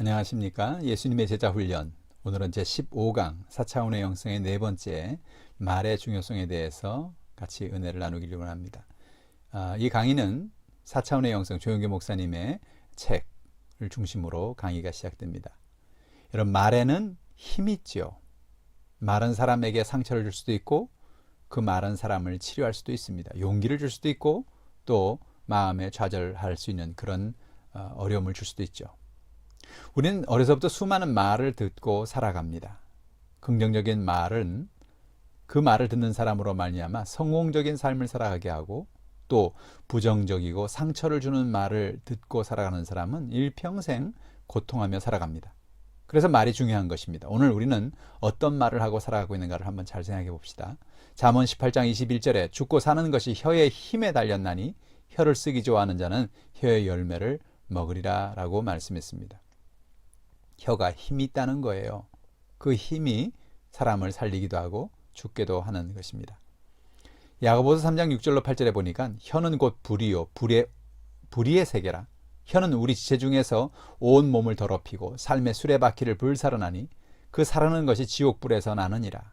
안녕하십니까. 예수님의 제자 훈련. 오늘은 제 15강 4차원의 영성의 네 번째 말의 중요성에 대해서 같이 은혜를 나누기를 원합니다. 아, 이 강의는 4차원의 영성 조영규 목사님의 책을 중심으로 강의가 시작됩니다. 여러분 말에는 힘이 있죠. 말은 사람에게 상처를 줄 수도 있고 그 말은 사람을 치료할 수도 있습니다. 용기를 줄 수도 있고 또 마음에 좌절할 수 있는 그런 어, 어려움을 줄 수도 있죠. 우리는 어려서부터 수많은 말을 듣고 살아갑니다. 긍정적인 말은 그 말을 듣는 사람으로 말미암아 성공적인 삶을 살아가게 하고 또 부정적이고 상처를 주는 말을 듣고 살아가는 사람은 일평생 고통하며 살아갑니다. 그래서 말이 중요한 것입니다. 오늘 우리는 어떤 말을 하고 살아가고 있는가를 한번 잘 생각해 봅시다. 잠언 18장 21절에 죽고 사는 것이 혀의 힘에 달렸나니 혀를 쓰기 좋아하는 자는 혀의 열매를 먹으리라 라고 말씀했습니다. 혀가 힘이 있다는 거예요. 그 힘이 사람을 살리기도 하고 죽게도 하는 것입니다. 야고보서 3장 6절로 8절에 보니까 혀는 곧 불이요 불의 불의의 세계라. 혀는 우리 지체 중에서 온 몸을 더럽히고 삶의 수레바퀴를 불살아나니 그 사르는 것이 지옥 불에서 나느니라.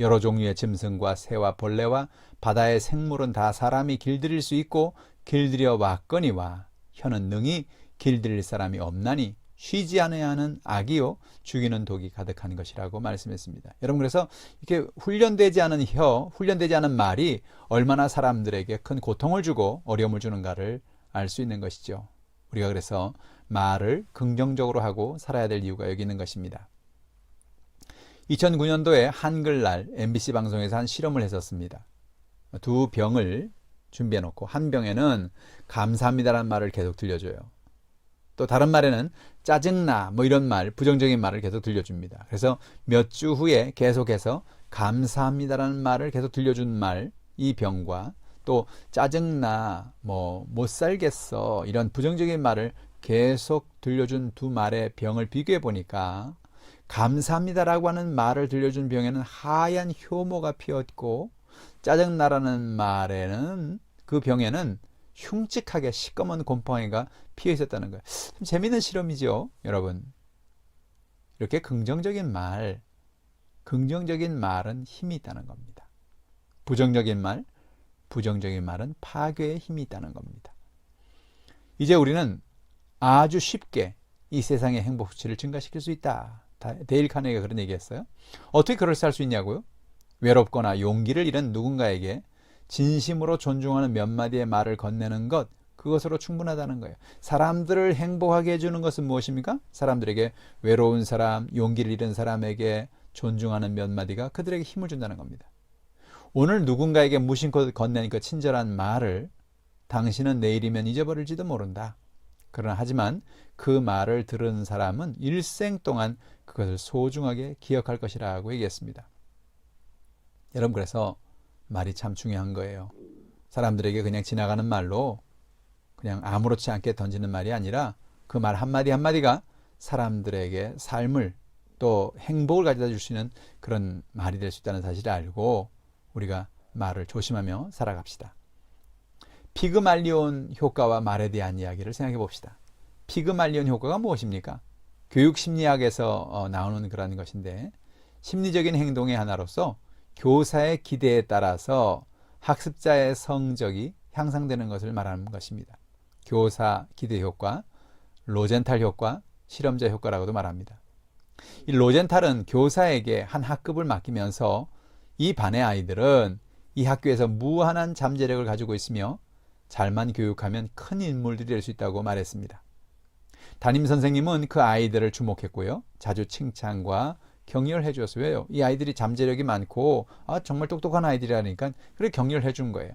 여러 종류의 짐승과 새와 벌레와 바다의 생물은 다 사람이 길들일 수 있고 길들여 왔거니와 혀는 능히 길들일 사람이 없나니 쉬지 않아야 하는 악이요 죽이는 독이 가득한 것이라고 말씀했습니다. 여러분 그래서 이렇게 훈련되지 않은 혀, 훈련되지 않은 말이 얼마나 사람들에게 큰 고통을 주고 어려움을 주는가를 알 수 있는 것이죠. 우리가 그래서 말을 긍정적으로 하고 살아야 될 이유가 여기 있는 것입니다. 2009년도에 한글날 MBC 방송에서 한 실험을 했었습니다. 두 병을 준비해 놓고 한 병에는 감사합니다라는 말을 계속 들려줘요. 또 다른 말에는 짜증나 뭐 이런 말 부정적인 말을 계속 들려줍니다. 그래서 몇 주 후에 계속해서 감사합니다라는 말을 계속 들려준 말 이 병과 또 짜증나 뭐 못 살겠어 이런 부정적인 말을 계속 들려준 두 말의 병을 비교해 보니까 감사합니다라고 하는 말을 들려준 병에는 하얀 효모가 피었고 짜증나라는 말에는 그 병에는 흉측하게 시꺼먼 곰팡이가 피어 있었다는 거예요. 참 재미있는 실험이죠, 여러분. 이렇게 긍정적인 말, 긍정적인 말은 힘이 있다는 겁니다. 부정적인 말, 부정적인 말은 파괴의 힘이 있다는 겁니다. 이제 우리는 아주 쉽게 이 세상의 행복 수치를 증가시킬 수 있다. 데일 카네가 그런 얘기했어요. 어떻게 그럴수 할수 있냐고요? 외롭거나 용기를 잃은 누군가에게 진심으로 존중하는 몇 마디의 말을 건네는 것, 그것으로 충분하다는 거예요. 사람들을 행복하게 해주는 것은 무엇입니까? 사람들에게 외로운 사람, 용기를 잃은 사람에게 존중하는 몇 마디가 그들에게 힘을 준다는 겁니다. 오늘 누군가에게 무심코 건넨 그 친절한 말을 당신은 내일이면 잊어버릴지도 모른다. 그러나 하지만 그 말을 들은 사람은 일생 동안 그것을 소중하게 기억할 것이라고 얘기했습니다. 여러분 그래서 말이 참 중요한 거예요. 사람들에게 그냥 지나가는 말로 그냥 아무렇지 않게 던지는 말이 아니라 그 말 한마디 한마디가 사람들에게 삶을 또 행복을 가져다 줄 수 있는 그런 말이 될 수 있다는 사실을 알고 우리가 말을 조심하며 살아갑시다. 피그말리온 효과와 말에 대한 이야기를 생각해 봅시다. 피그말리온 효과가 무엇입니까? 교육 심리학에서 어, 나오는 그런 것인데 심리적인 행동의 하나로서 교사의 기대에 따라서 학습자의 성적이 향상되는 것을 말하는 것입니다. 교사 기대 효과, 로젠탈 효과, 실험자 효과라고도 말합니다. 이 로젠탈은 교사에게 한 학급을 맡기면서 이 반의 아이들은 이 학교에서 무한한 잠재력을 가지고 있으며 잘만 교육하면 큰 인물들이 될 수 있다고 말했습니다. 담임 선생님은 그 아이들을 주목했고요. 자주 칭찬과 격려를 해주었어요. 이 아이들이 잠재력이 많고 아, 정말 똑똑한 아이들이라니까 그래 격려를 해준 거예요.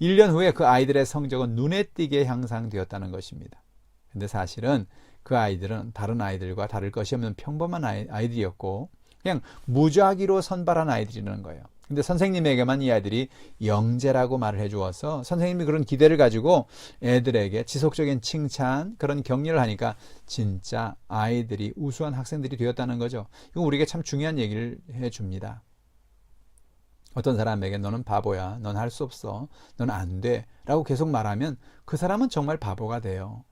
1년 후에 그 아이들의 성적은 눈에 띄게 향상되었다는 것입니다. 근데 사실은 그 아이들은 다른 아이들과 다를 것이 없는 평범한 아이, 아이 들이었고 그냥 무작위로 선발한 아이들이라는 거예요. 근데 선생님에게만 이 아이들이 영재라고 말을 해주어서 선생님이 그런 기대를 가지고 애들에게 지속적인 칭찬, 그런 격려를 하니까 진짜 아이들이 우수한 학생들이 되었다는 거죠. 이거 우리에게 참 중요한 얘기를 해줍니다. 어떤 사람에게 너는 바보야, 넌 할 수 없어, 넌 안 돼, 라고 계속 말하면 그 사람은 정말 바보가 돼요.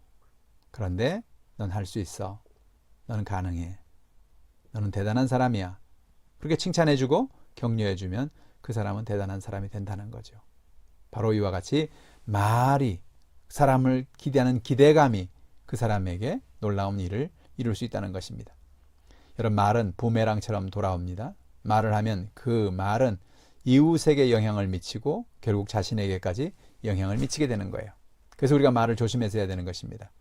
그런데 넌 할 수 있어. 너는 가능해. 너는 대단한 사람이야. 그렇게 칭찬해주고 격려해주면 그 사람은 대단한 사람이 된다는 거죠. 바로 이와 같이 말이 사람을 기대하는 기대감이 그 사람에게 놀라운 일을 이룰 수 있다는 것입니다. 여러분 말은 부메랑처럼 돌아옵니다. 말을 하면 그 말은 이웃에게 영향을 미치고 결국 자신에게까지 영향을 미치게 되는 거예요. 그래서 우리가 말을 조심해서 해야 되는 것입니다.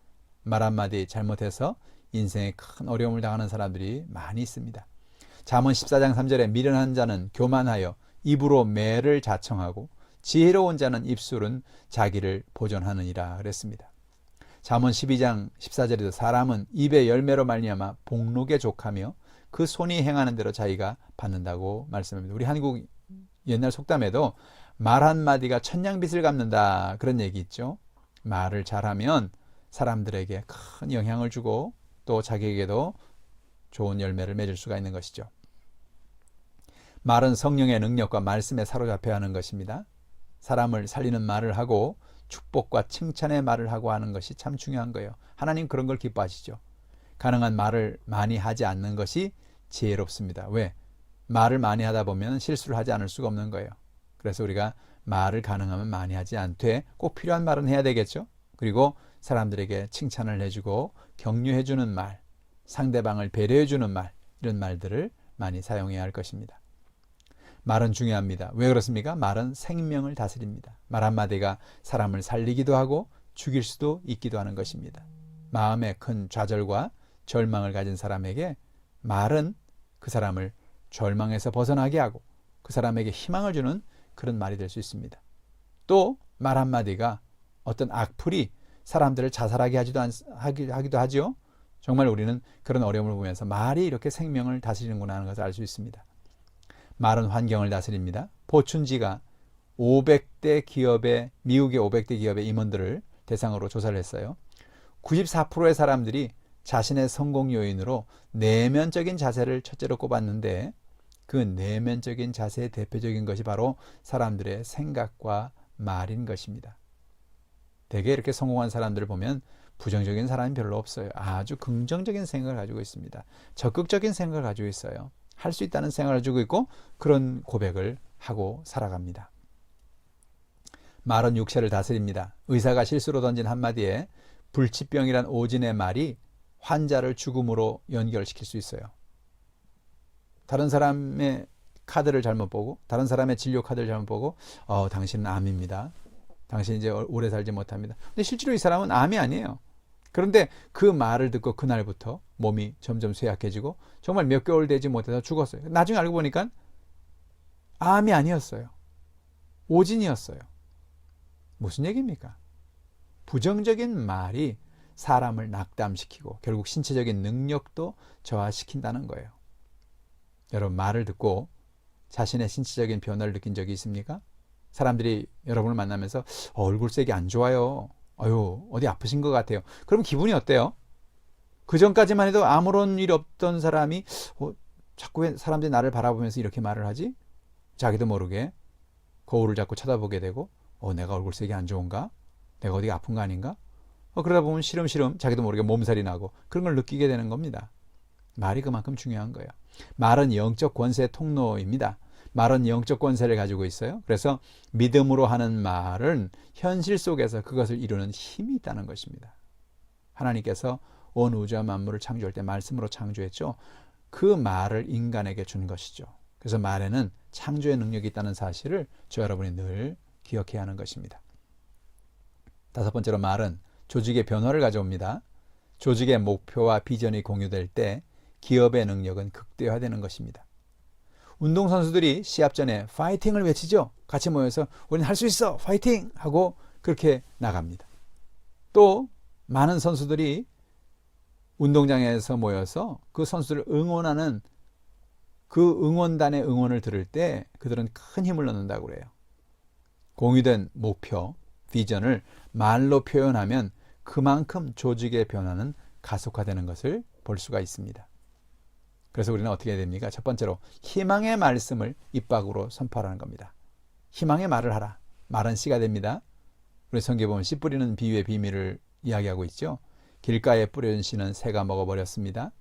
말 한마디 잘못해서 인생에 큰 어려움을 당하는 사람들이 많이 있습니다. 잠언 14장 3절에 미련한 자는 교만하여 입으로 매를 자청하고 지혜로운 자는 입술은 자기를 보존하느니라 그랬습니다. 잠언 12장 14절에도 사람은 입의 열매로 말미암아 복록에 족하며 그 손이 행하는 대로 자기가 받는다고 말씀합니다. 우리 한국 옛날 속담에도 말 한마디가 천냥빚을 갚는다 그런 얘기 있죠. 말을 잘하면 사람들에게 큰 영향을 주고 또 자기에게도 좋은 열매를 맺을 수가 있는 것이죠. 말은 성령의 능력과 말씀에 사로잡혀야 하는 것입니다. 사람을 살리는 말을 하고 축복과 칭찬의 말을 하고 하는 것이 참 중요한 거예요. 하나님 그런 걸 기뻐하시죠. 가능한 말을 많이 하지 않는 것이 지혜롭습니다. 왜? 말을 많이 하다 보면 실수를 하지 않을 수가 없는 거예요. 그래서 우리가 말을 가능하면 많이 하지 않되 꼭 필요한 말은 해야 되겠죠. 그리고 사람들에게 칭찬을 해주고 격려해주는 말, 상대방을 배려해주는 말, 이런 말들을 많이 사용해야 할 것입니다. 말은 중요합니다. 왜 그렇습니까? 말은 생명을 다스립니다. 말 한마디가 사람을 살리기도 하고 죽일 수도 있기도 하는 것입니다. 마음에 큰 좌절과 절망을 가진 사람에게 말은 그 사람을 절망에서 벗어나게 하고 그 사람에게 희망을 주는 그런 말이 될 수 있습니다. 또 말 한마디가 어떤 악플이 사람들을 자살하게 하지도, 않, 하기, 하기도 하죠. 정말 우리는 그런 어려움을 보면서 말이 이렇게 생명을 다스리는구나 하는 것을 알 수 있습니다. 말은 환경을 다스립니다. 보춘지가 500대 기업의 미국의 500대 기업의 임원들을 대상으로 조사를 했어요. 94%의 사람들이 자신의 성공 요인으로 내면적인 자세를 첫째로 꼽았는데 그 내면적인 자세의 대표적인 것이 바로 사람들의 생각과 말인 것입니다. 대개 이렇게 성공한 사람들을 보면 부정적인 사람이 별로 없어요. 아주 긍정적인 생각을 가지고 있습니다. 적극적인 생각을 가지고 있어요. 할 수 있다는 생각을 가지고 있고 그런 고백을 하고 살아갑니다. 말은 육체를 다스립니다. 의사가 실수로 던진 한마디에 불치병이란 오진의 말이 환자를 죽음으로 연결시킬 수 있어요. 다른 사람의 카드를 잘못 보고 다른 사람의 진료 카드를 잘못 보고 어 당신은 암입니다. 당신 이제 오래 살지 못합니다. 근데 실제로 이 사람은 암이 아니에요. 그런데 그 말을 듣고 그날부터 몸이 점점 쇠약해지고 정말 몇 개월 되지 못해서 죽었어요. 나중에 알고 보니까 암이 아니었어요. 오진이었어요. 무슨 얘기입니까? 부정적인 말이 사람을 낙담시키고 결국 신체적인 능력도 저하시킨다는 거예요. 여러분 말을 듣고 자신의 신체적인 변화를 느낀 적이 있습니까? 사람들이 여러분을 만나면서 어, 얼굴색이 안 좋아요. 아유 어디 아프신 것 같아요. 그럼 기분이 어때요? 그 전까지만 해도 아무런 일 없던 사람이 어, 자꾸 사람들이 나를 바라보면서 이렇게 말을 하지? 자기도 모르게 거울을 자꾸 쳐다보게 되고 어 내가 얼굴색이 안 좋은가? 내가 어디 아픈 거 아닌가? 어, 그러다 보면 시름시름 자기도 모르게 몸살이 나고 그런 걸 느끼게 되는 겁니다. 말이 그만큼 중요한 거예요. 말은 영적 권세 통로입니다. 말은 영적 권세를 가지고 있어요. 그래서 믿음으로 하는 말은 현실 속에서 그것을 이루는 힘이 있다는 것입니다. 하나님께서 온 우주와 만물을 창조할 때 말씀으로 창조했죠. 그 말을 인간에게 준 것이죠. 그래서 말에는 창조의 능력이 있다는 사실을 저 여러분이 늘 기억해야 하는 것입니다. 다섯 번째로 말은 조직의 변화를 가져옵니다. 조직의 목표와 비전이 공유될 때 기업의 능력은 극대화되는 것입니다. 운동선수들이 시합 전에 파이팅을 외치죠. 같이 모여서 우리는 할 수 있어! 파이팅! 하고 그렇게 나갑니다. 또 많은 선수들이 운동장에서 모여서 그 선수를 응원하는 그 응원단의 응원을 들을 때 그들은 큰 힘을 얻는다고 그래요. 공유된 목표, 비전을 말로 표현하면 그만큼 조직의 변화는 가속화되는 것을 볼 수가 있습니다. 그래서 우리는 어떻게 해야 됩니까? 첫 번째로 희망의 말씀을 입 밖으로 선포하라는 겁니다. 희망의 말을 하라. 말은 씨가 됩니다. 우리 성경 보면 씨 뿌리는 비유의 비밀을 이야기하고 있죠. 길가에 뿌려진 씨는 새가 먹어버렸습니다.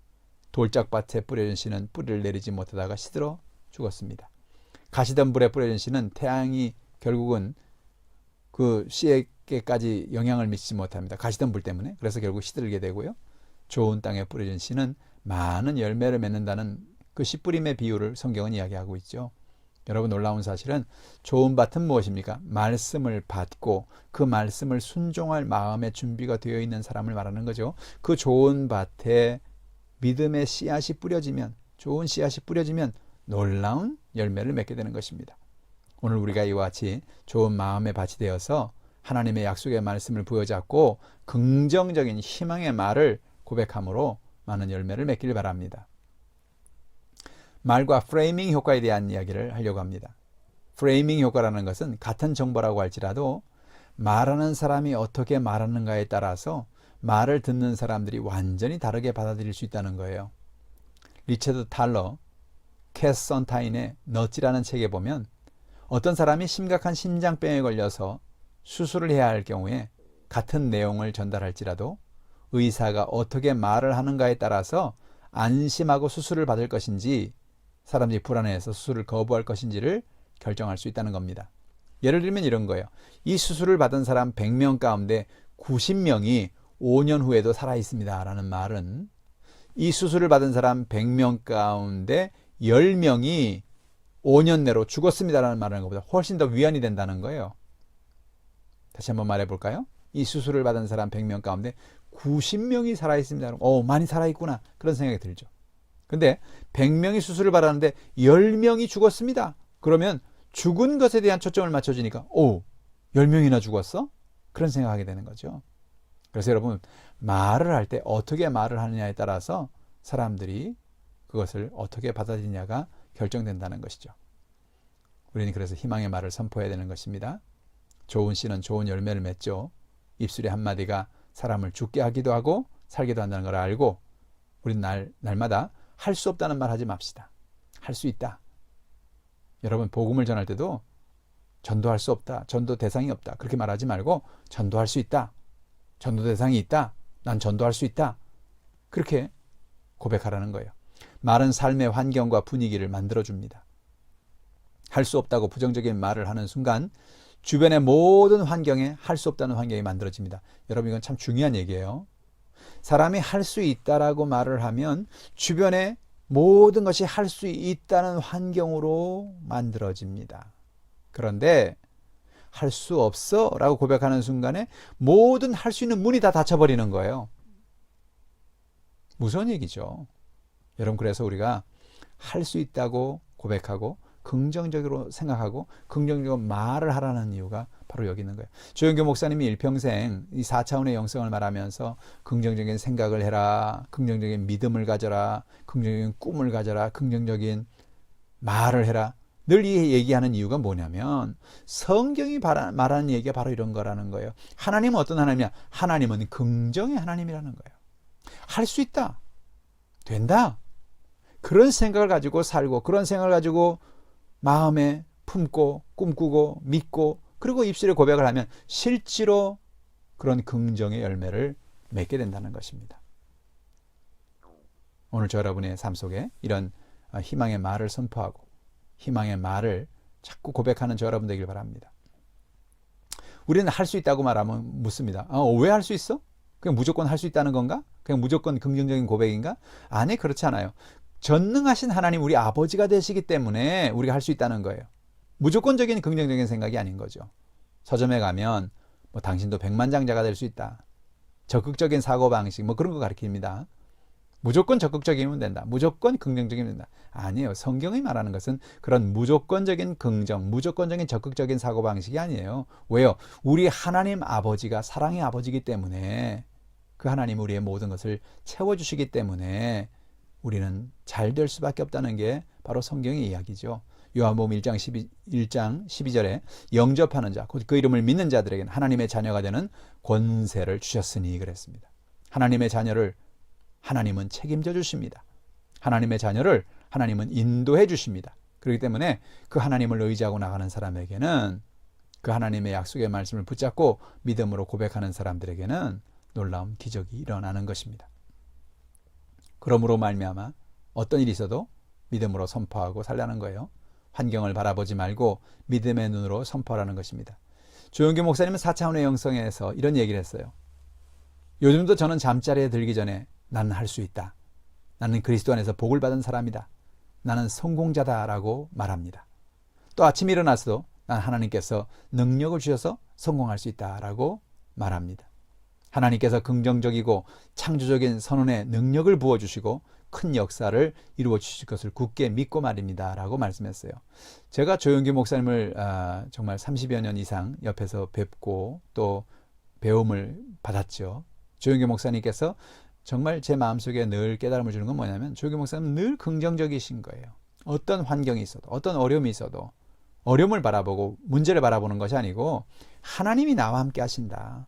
돌짝밭에 뿌려진 씨는 뿌리를 내리지 못하다가 시들어 죽었습니다. 가시던 불에 뿌려진 씨는 태양이 결국은 그 씨에게까지 영향을 미치지 못합니다. 가시던 불 때문에. 그래서 결국 시들게 되고요. 좋은 땅에 뿌려진 씨는 많은 열매를 맺는다는 그 씨뿌림의 비유를 성경은 이야기하고 있죠. 여러분 놀라운 사실은 좋은 밭은 무엇입니까? 말씀을 받고 그 말씀을 순종할 마음의 준비가 되어 있는 사람을 말하는 거죠. 그 좋은 밭에 믿음의 씨앗이 뿌려지면 좋은 씨앗이 뿌려지면 놀라운 열매를 맺게 되는 것입니다. 오늘 우리가 이와 같이 좋은 마음의 밭이 되어서 하나님의 약속의 말씀을 부여잡고 긍정적인 희망의 말을 고백함으로 많은 열매를 맺기를 바랍니다. 말과 프레이밍 효과에 대한 이야기를 하려고 합니다. 프레이밍 효과라는 것은 같은 정보라고 할지라도 말하는 사람이 어떻게 말하는가에 따라서 말을 듣는 사람들이 완전히 다르게 받아들일 수 있다는 거예요. 리처드 탈러, 캐스 선타인의 너찌라는 책에 보면 어떤 사람이 심각한 심장병에 걸려서 수술을 해야 할 경우에 같은 내용을 전달할지라도 의사가 어떻게 말을 하는가에 따라서 안심하고 수술을 받을 것인지 사람들이 불안해서 수술을 거부할 것인지를 결정할 수 있다는 겁니다. 예를 들면 이런 거예요. 이 수술을 받은 사람 100명 가운데 90명이 5년 후에도 살아 있습니다. 라는 말은 이 수술을 받은 사람 100명 가운데 10명이 5년 내로 죽었습니다. 라는 말하는 것보다 훨씬 더 위안이 된다는 거예요. 다시 한번 말해 볼까요? 이 수술을 받은 사람 100명 가운데 90명이 살아 있습니다. 어, 많이 살아 있구나. 그런 생각이 들죠. 근데 100명이 수술을 받았는데 10명이 죽었습니다. 그러면 죽은 것에 대한 초점을 맞춰주니까 오, 10명이나 죽었어? 그런 생각하게 되는 거죠. 그래서 여러분 말을 할 때 어떻게 말을 하느냐에 따라서 사람들이 그것을 어떻게 받아들이냐가 결정된다는 것이죠. 우리는 그래서 희망의 말을 선포해야 되는 것입니다. 좋은 씨는 좋은 열매를 맺죠. 입술의 한마디가 사람을 죽게 하기도 하고 살기도 한다는 걸 알고 우리는 날, 날마다 할 수 없다는 말 하지 맙시다. 할 수 있다. 여러분 복음을 전할 때도 전도할 수 없다. 전도 대상이 없다. 그렇게 말하지 말고 전도할 수 있다. 전도 대상이 있다. 난 전도할 수 있다. 그렇게 고백하라는 거예요. 말은 삶의 환경과 분위기를 만들어 줍니다. 할 수 없다고 부정적인 말을 하는 순간 주변의 모든 환경에 할 수 없다는 환경이 만들어집니다. 여러분 이건 참 중요한 얘기예요. 사람이 할 수 있다라고 말을 하면 주변에 모든 것이 할 수 있다는 환경으로 만들어집니다. 그런데 할 수 없어 라고 고백하는 순간에 모든 할 수 있는 문이 다 닫혀버리는 거예요. 무서운 얘기죠. 여러분, 그래서 우리가 할 수 있다고 고백하고 긍정적으로 생각하고 긍정적으로 말을 하라는 이유가 바로 여기 있는 거예요. 조영교 목사님이 일평생 이 4차원의 영성을 말하면서 긍정적인 생각을 해라, 긍정적인 믿음을 가져라, 긍정적인 꿈을 가져라, 긍정적인 말을 해라. 늘 이 얘기하는 이유가 뭐냐면 성경이 말하는 얘기가 바로 이런 거라는 거예요. 하나님은 어떤 하나님이냐? 하나님은 긍정의 하나님이라는 거예요. 할 수 있다. 된다. 그런 생각을 가지고 살고 그런 생각을 가지고 마음에 품고 꿈꾸고 믿고 그리고 입술에 고백을 하면 실제로 그런 긍정의 열매를 맺게 된다는 것입니다. 오늘 저 여러분의 삶 속에 이런 희망의 말을 선포하고 희망의 말을 자꾸 고백하는 저 여러분 되길 바랍니다. 우리는 할 수 있다고 말하면 묻습니다. 어, 왜할 수 있어? 그냥 무조건 할 수 있다는 건가? 그냥 무조건 긍정적인 고백인가? 아니, 그렇지 않아요. 전능하신 하나님 우리 아버지가 되시기 때문에 우리가 할 수 있다는 거예요. 무조건적인 긍정적인 생각이 아닌 거죠. 서점에 가면 뭐 당신도 백만장자가 될 수 있다. 적극적인 사고 방식 뭐 그런 거 가르칩니다. 무조건 적극적이면 된다. 무조건 긍정적이면 된다. 아니에요. 성경이 말하는 것은 그런 무조건적인 긍정, 무조건적인 적극적인 사고 방식이 아니에요. 왜요? 우리 하나님 아버지가 사랑의 아버지이기 때문에 그 하나님 우리의 모든 것을 채워 주시기 때문에 우리는 잘 될 수밖에 없다는 게 바로 성경의 이야기죠. 요한복음 1장 12, 1장 12절에 영접하는 자, 곧 그 이름을 믿는 자들에게는 하나님의 자녀가 되는 권세를 주셨으니 그랬습니다. 하나님의 자녀를 하나님은 책임져 주십니다. 하나님의 자녀를 하나님은 인도해 주십니다. 그렇기 때문에 그 하나님을 의지하고 나가는 사람에게는 그 하나님의 약속의 말씀을 붙잡고 믿음으로 고백하는 사람들에게는 놀라운 기적이 일어나는 것입니다. 그러므로 말미암아 어떤 일이 있어도 믿음으로 선포하고 살라는 거예요. 환경을 바라보지 말고 믿음의 눈으로 선포하라는 것입니다. 조영규 목사님은 4차원의 영성에서 이런 얘기를 했어요. 요즘도 저는 잠자리에 들기 전에 나는 할 수 있다. 나는 그리스도 안에서 복을 받은 사람이다. 나는 성공자다라고 말합니다. 또 아침 일어나서도 난 하나님께서 능력을 주셔서 성공할 수 있다라고 말합니다. 하나님께서 긍정적이고 창조적인 선언에 능력을 부어주시고 큰 역사를 이루어 주실 것을 굳게 믿고 말입니다. 라고 말씀했어요. 제가 조영기 목사님을 아, 정말 30여 년 이상 옆에서 뵙고 또 배움을 받았죠. 조영기 목사님께서 정말 제 마음속에 늘 깨달음을 주는 건 뭐냐면 조영기 목사님은 늘 긍정적이신 거예요. 어떤 환경이 있어도 어떤 어려움이 있어도 어려움을 바라보고 문제를 바라보는 것이 아니고 하나님이 나와 함께 하신다.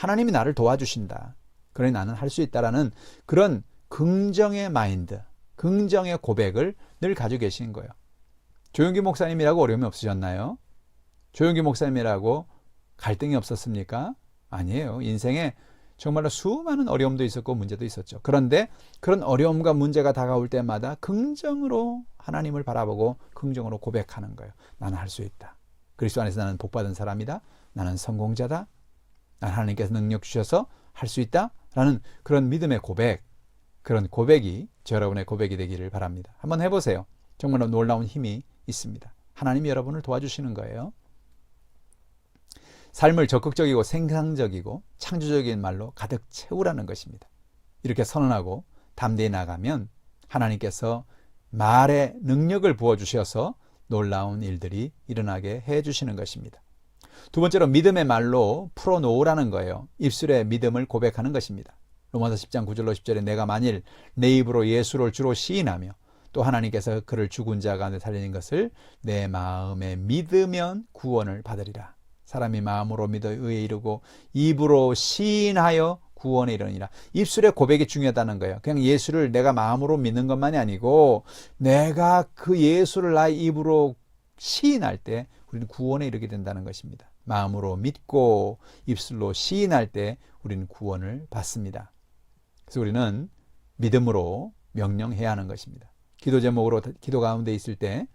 하나님이 나를 도와주신다. 그러니 나는 할 수 있다라는 그런 긍정의 마인드, 긍정의 고백을 늘 가지고 계신 거예요. 조용기 목사님이라고 어려움이 없으셨나요? 조용기 목사님이라고 갈등이 없었습니까? 아니에요. 인생에 정말로 수많은 어려움도 있었고 문제도 있었죠. 그런데 그런 어려움과 문제가 다가올 때마다 긍정으로 하나님을 바라보고 긍정으로 고백하는 거예요. 나는 할 수 있다. 그리스도 안에서 나는 복받은 사람이다. 나는 성공자다. 난 하나님께서 능력 주셔서 할 수 있다. 라는 그런 믿음의 고백. 그런 고백이 저 여러분의 고백이 되기를 바랍니다. 한번 해보세요. 정말로 놀라운 힘이 있습니다. 하나님이 여러분을 도와주시는 거예요. 삶을 적극적이고 생산적이고 창조적인 말로 가득 채우라는 것입니다. 이렇게 선언하고 담대히 나가면 하나님께서 말의 능력을 부어주셔서 놀라운 일들이 일어나게 해주시는 것입니다. 두 번째로 믿음의 말로 풀어놓으라는 거예요. 입술에 믿음을 고백하는 것입니다. 로마서 10장 9절로 10절에 내가 만일 내 입으로 예수를 주로 시인하며 또 하나님께서 그를 죽은 자 가운데 살리는 것을 내 마음에 믿으면 구원을 받으리라. 사람이 마음으로 믿어 의에 이르고 입으로 시인하여 구원에 이르니라. 입술의 고백이 중요하다는 거예요. 그냥 예수를 내가 마음으로 믿는 것만이 아니고 내가 그 예수를 나의 입으로 시인할 때 우리는 구원에 이르게 된다는 것입니다. 마음으로 믿고 입술로 시인할 때 우리는 구원을 받습니다. 그래서 우리는 믿음으로 명령해야 하는 것입니다. 기도 제목으로 기도 가운데 있을 때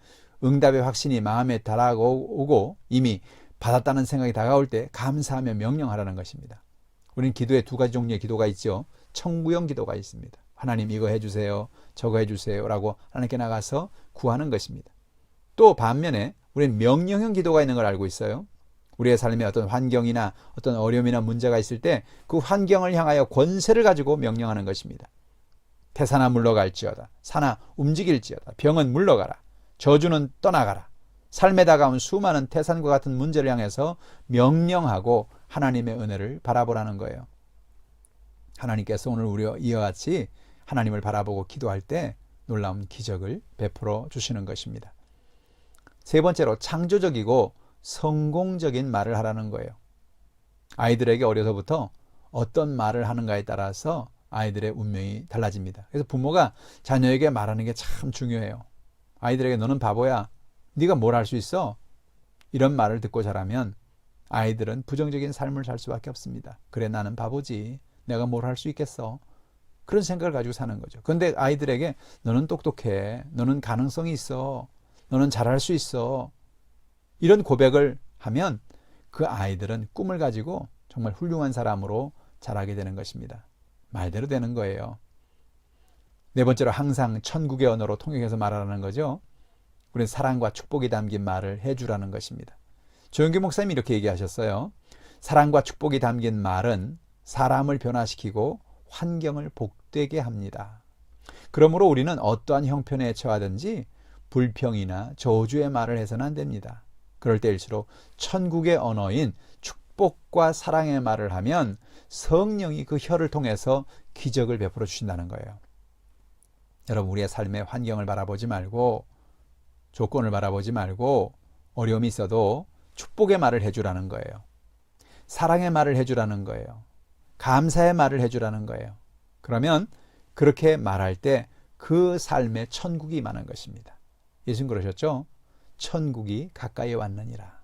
응답의 확신이 마음에 달아오고 이미 받았다는 생각이 다가올 때 감사하며 명령하라는 것입니다. 우리는 기도에 두 가지 종류의 기도가 있죠. 청구형 기도가 있습니다. 하나님 이거 해주세요. 저거 해주세요. 라고 하나님께 나가서 구하는 것입니다. 또 반면에 우리는 명령형 기도가 있는 걸 알고 있어요. 우리의 삶에 어떤 환경이나 어떤 어려움이나 문제가 있을 때 그 환경을 향하여 권세를 가지고 명령하는 것입니다. 태산아 물러갈지어다. 산아 움직일지어다. 병은 물러가라. 저주는 떠나가라. 삶에 다가온 수많은 태산과 같은 문제를 향해서 명령하고 하나님의 은혜를 바라보라는 거예요. 하나님께서 오늘 우리와 이와 같이 하나님을 바라보고 기도할 때 놀라운 기적을 베풀어 주시는 것입니다. 세 번째로 창조적이고 성공적인 말을 하라는 거예요. 아이들에게 어려서부터 어떤 말을 하는가에 따라서 아이들의 운명이 달라집니다. 그래서 부모가 자녀에게 말하는 게 참 중요해요. 아이들에게 너는 바보야. 네가 뭘 할 수 있어? 이런 말을 듣고 자라면 아이들은 부정적인 삶을 살 수밖에 없습니다. 그래 나는 바보지. 내가 뭘 할 수 있겠어? 그런 생각을 가지고 사는 거죠. 그런데 아이들에게 너는 똑똑해. 너는 가능성이 있어. 너는 잘할 수 있어. 이런 고백을 하면 그 아이들은 꿈을 가지고 정말 훌륭한 사람으로 자라게 되는 것입니다. 말대로 되는 거예요. 네 번째로 항상 천국의 언어로 통역해서 말하라는 거죠. 우리는 사랑과 축복이 담긴 말을 해주라는 것입니다. 조영규 목사님이 이렇게 얘기하셨어요. 사랑과 축복이 담긴 말은 사람을 변화시키고 환경을 복되게 합니다. 그러므로 우리는 어떠한 형편에 처하든지 불평이나 저주의 말을 해서는 안 됩니다. 그럴 때일수록 천국의 언어인 축복과 사랑의 말을 하면 성령이 그 혀를 통해서 기적을 베풀어 주신다는 거예요. 여러분 우리의 삶의 환경을 바라보지 말고 조건을 바라보지 말고 어려움이 있어도 축복의 말을 해주라는 거예요. 사랑의 말을 해주라는 거예요. 감사의 말을 해주라는 거예요. 그러면 그렇게 말할 때 그 삶에 천국이 임하는 것입니다. 예수님 그러셨죠? 천국이 가까이 왔느니라.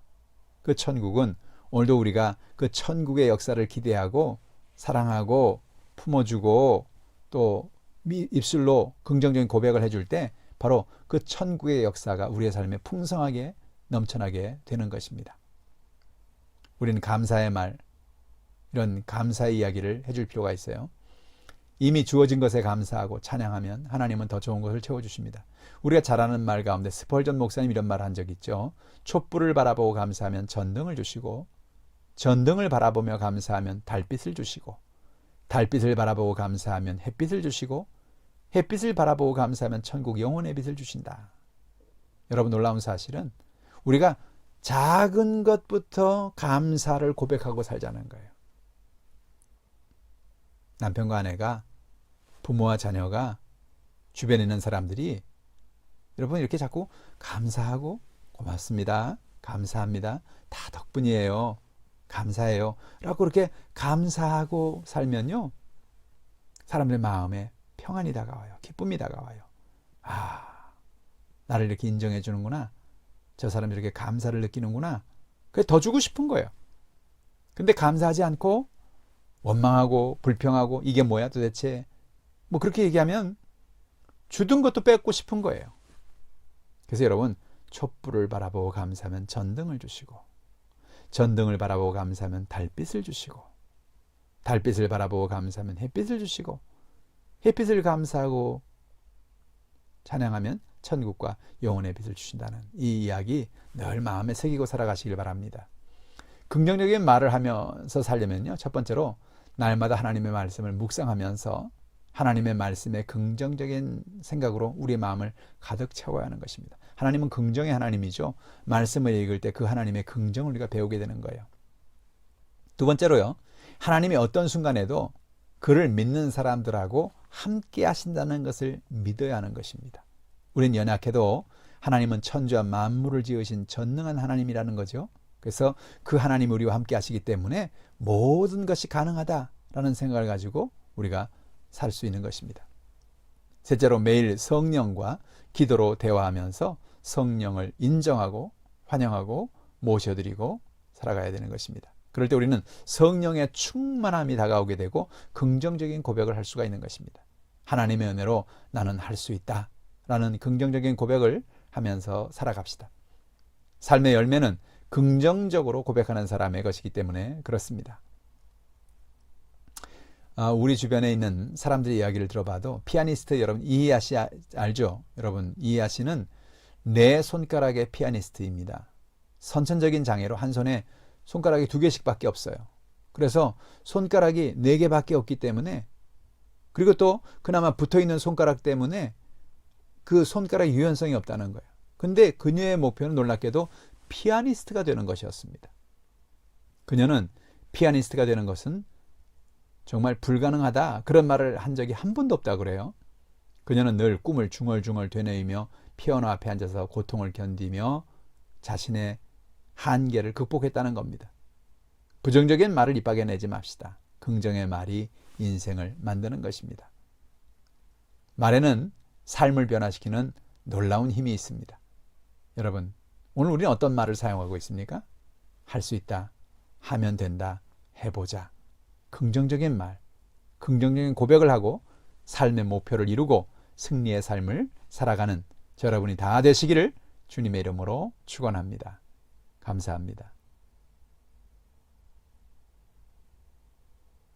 그 천국은 오늘도 우리가 그 천국의 역사를 기대하고 사랑하고 품어주고 또 미- 입술로 긍정적인 고백을 해줄 때 바로 그 천국의 역사가 우리의 삶에 풍성하게 넘쳐나게 되는 것입니다. 우리는 감사의 말, 이런 감사의 이야기를 해줄 필요가 있어요. 이미 주어진 것에 감사하고 찬양하면 하나님은 더 좋은 것을 채워주십니다. 우리가 잘 아는 말 가운데 스펄전 목사님 이런 말 한 적 있죠. 촛불을 바라보고 감사하면 전등을 주시고 전등을 바라보며 감사하면 달빛을 주시고 달빛을 바라보고 감사하면 햇빛을 주시고 햇빛을 바라보고 감사하면 천국 영혼의 빛을 주신다. 여러분 놀라운 사실은 우리가 작은 것부터 감사를 고백하고 살자는 거예요. 남편과 아내가 부모와 자녀가 주변에 있는 사람들이 여러분 이렇게 자꾸 감사하고 고맙습니다. 감사합니다. 다 덕분이에요. 감사해요. 라고 그렇게 감사하고 살면요. 사람들 마음에 평안이 다가와요. 기쁨이 다가와요. 아, 나를 이렇게 인정해 주는구나. 저 사람이 이렇게 감사를 느끼는구나. 그게 더 주고 싶은 거예요. 근데 감사하지 않고 원망하고 불평하고 이게 뭐야 도대체 뭐 그렇게 얘기하면 주던 것도 뺏고 싶은 거예요. 그래서 여러분 촛불을 바라보고 감사하면 전등을 주시고 전등을 바라보고 감사하면 달빛을 주시고 달빛을 바라보고 감사하면 햇빛을 주시고 햇빛을 감사하고 찬양하면 천국과 영혼의 빛을 주신다는 이 이야기 늘 마음에 새기고 살아가시길 바랍니다. 긍정적인 말을 하면서 살려면요. 첫 번째로 날마다 하나님의 말씀을 묵상하면서 하나님의 말씀에 긍정적인 생각으로 우리의 마음을 가득 채워야 하는 것입니다. 하나님은 긍정의 하나님이죠. 말씀을 읽을 때 그 하나님의 긍정을 우리가 배우게 되는 거예요. 두 번째로요. 하나님이 어떤 순간에도 그를 믿는 사람들하고 함께 하신다는 것을 믿어야 하는 것입니다. 우리는 연약해도 하나님은 천주와 만물을 지으신 전능한 하나님이라는 거죠. 그래서 그 하나님이 우리와 함께 하시기 때문에 모든 것이 가능하다라는 생각을 가지고 우리가 살 수 있는 것입니다. 셋째로 매일 성령과 기도로 대화하면서 성령을 인정하고 환영하고 모셔드리고 살아가야 되는 것입니다. 그럴 때 우리는 성령의 충만함이 다가오게 되고 긍정적인 고백을 할 수가 있는 것입니다. 하나님의 은혜로 나는 할 수 있다. 라는 긍정적인 고백을 하면서 살아갑시다. 삶의 열매는 긍정적으로 고백하는 사람의 것이기 때문에 그렇습니다. 아, 우리 주변에 있는 사람들의 이야기를 들어봐도 피아니스트 여러분 아- 알죠? 여러분 이희아 씨는 네 손가락의 피아니스트입니다. 선천적인 장애로 한 손에 손가락이 두 개씩밖에 없어요. 그래서 손가락이 네 개밖에 없기 때문에 그리고 또 그나마 붙어 있는 손가락 때문에 그 손가락 유연성이 없다는 거예요. 근데 그녀의 목표는 놀랍게도 피아니스트가 되는 것이었습니다. 그녀는 피아니스트가 되는 것은 정말 불가능하다 그런 말을 한 적이 한 번도 없다 그래요. 그녀는 늘 꿈을 중얼중얼 되뇌이며 피아노 앞에 앉아서 고통을 견디며 자신의 한계를 극복했다는 겁니다. 부정적인 말을 입 밖에 내지 맙시다. 긍정의 말이 인생을 만드는 것입니다. 말에는 삶을 변화시키는 놀라운 힘이 있습니다. 여러분, 오늘 우리는 어떤 말을 사용하고 있습니까? 할 수 있다. 하면 된다. 해보자. 긍정적인 말, 긍정적인 고백을 하고 삶의 목표를 이루고 승리의 삶을 살아가는 저 여러분이 다 되시기를 주님의 이름으로 축원합니다. 감사합니다.